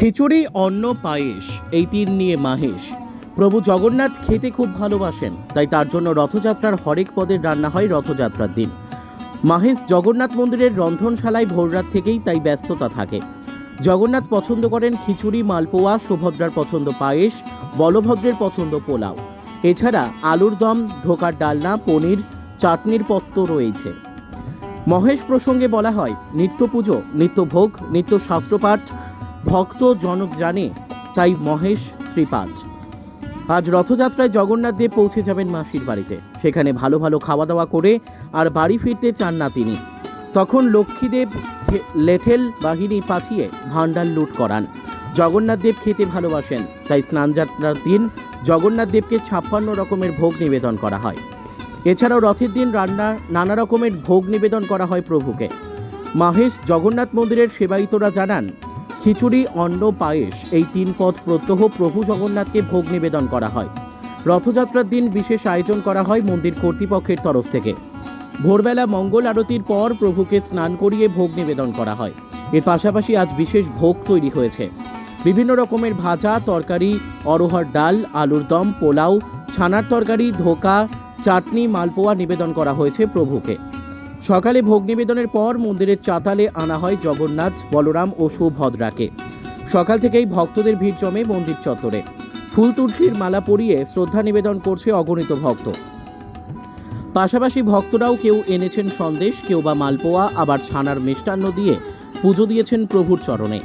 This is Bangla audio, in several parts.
খিচুড়ি, অন্ন, পায়েস, এই তিন নিয়ে মাহেশ। প্রভু জগন্নাথ খেতে খুব ভালোবাসেন, তাই তার জন্য রথযাত্রার হরেক পদের রান্না হয় রথযাত্রার দিন। মাহেশ জগন্নাথ মন্দিরের রন্ধনশালায় ভোররাত থেকেই তাই ব্যস্ততা থাকে। জগন্নাথ পছন্দ করেন খিচুড়ি, মালপোয়া, সুভদ্রার পছন্দ পায়েস, বলভদ্রের পছন্দ পোলাও। এছাড়া আলুর দম, ধোকার ডালনা, পনির, চাটনির পত্র রয়েছে। মহেশ প্রসঙ্গে বলা হয়, নিত্য পুজো, নিত্য ভোগ, নিত্য শাস্ত্রপাঠ ভক্ত জনক জানে, তাই মহেশ, শ্রীপাদ। আজ রথযাত্রায় জগন্নাথ দেব পৌঁছে যাবেন মাসির বাড়িতে। সেখানে ভালো ভালো খাওয়া দাওয়া করে আর বাড়ি ফিরতে চান না তিনি। তখন লক্ষ্মীদেব লেঠেল বাহিনী পাঠিয়ে ভাণ্ডার লুট করান। জগন্নাথ দেব খেতে ভালোবাসেন, তাই স্নানযাত্রার দিন জগন্নাথ দেবকে ছাপ্পান্ন রকমের ভোগ নিবেদন করা হয়। এছাড়াও রথের দিন রান্না, নানা রকমের ভোগ নিবেদন করা হয় প্রভুকে। মাহেশ জগন্নাথ মন্দিরের সেবায়িতরা জানান খিচুড়ি, অন্ন, পায়েস এই তিন পদ প্রত্যহ প্রভু জগন্নাথকে ভোগ নিবেদন করা হয়। রথযাত্রার দিন বিশেষ আয়োজন করা হয় মন্দির কর্তৃপক্ষের তরফ থেকে। ভোরবেলা মঙ্গল আরতির পর প্রভুকে স্নান করিয়ে ভোগ নিবেদন করা হয়। এর পাশাপাশি আজ বিশেষ ভোগ তৈরি হয়েছে। বিভিন্ন রকমের ভাজা, তরকারি অরোহর ডাল, আলুর দম, পোলাও, ছানার তরকারি, ধোকা, চাটনি, মালপোয়া নিবেদন করা হয়েছে প্রভুকে। সকালে ভোগ নিবেদনের পর মন্দিরের চাতালে আনা হয় জগন্নাথ, বলরাম ও সুভদ্রাকে। সকাল থেকেই ভক্তদের ভিড় জমে মন্দির চত্বরে। ফুল তুলসীর মালা পরিয়ে শ্রদ্ধা নিবেদন করছে অগণিত ভক্ত। পাশাপাশি ভক্তরাও কেউ এনেছেন সন্দেশ, কেউ বা মালপোয়া, আবার ছানার মিষ্টান্ন দিয়ে পুজো দিয়েছেন প্রভুর চরণে।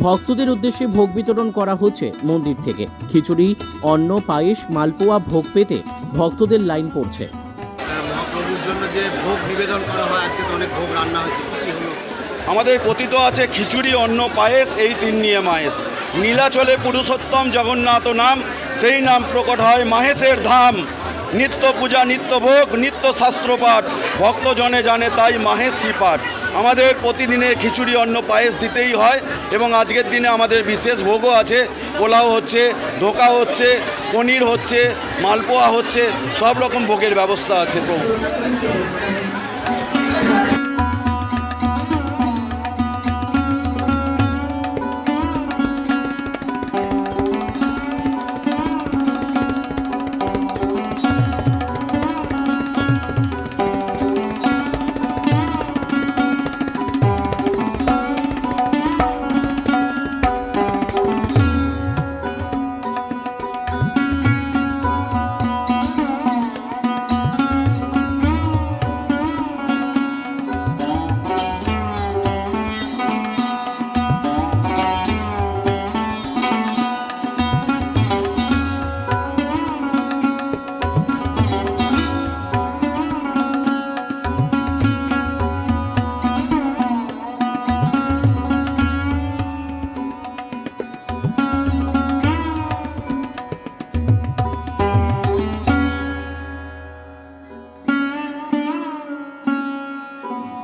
ভক্তদের উদ্দেশ্যে ভোগ বিতরণ করা হচ্ছে মন্দির থেকে। খিচুড়ি, অন্ন, পায়েস, মালপোয়া ভোগ পেতে ভক্তদের লাইন পড়ছে। জন্য যে ভোগ নিবেদন করা হয়, আজকে তো অনেক ভোগ রান্না হয়েছে। আমাদের কথিত আছে, খিচুড়ি, অন্ন, পায়েস, এই তিন নিয়ে মায়েস। নীলাচলে পুরুষোত্তম জগন্নাথ নাম, সেই নাম প্রকট হয় মাহেশের ধাম। নিত্য পূজা, নিত্য ভোগ, নিত্য শাস্ত্রপাঠ ভক্তজনে জানে তাই মাহেশি পাঠ। আমাদের প্রতিদিনে খিচুড়ি, অন্ন, পায়েস দিতেই হয় এবং আজকের দিনে আমাদের বিশেষ ভোগও আছে। পোলাও হচ্ছে, ধোকা হচ্ছে, পনির হচ্ছে, মালপোয়া হচ্ছে, সব রকম ভোগের ব্যবস্থা আছে প্রভু।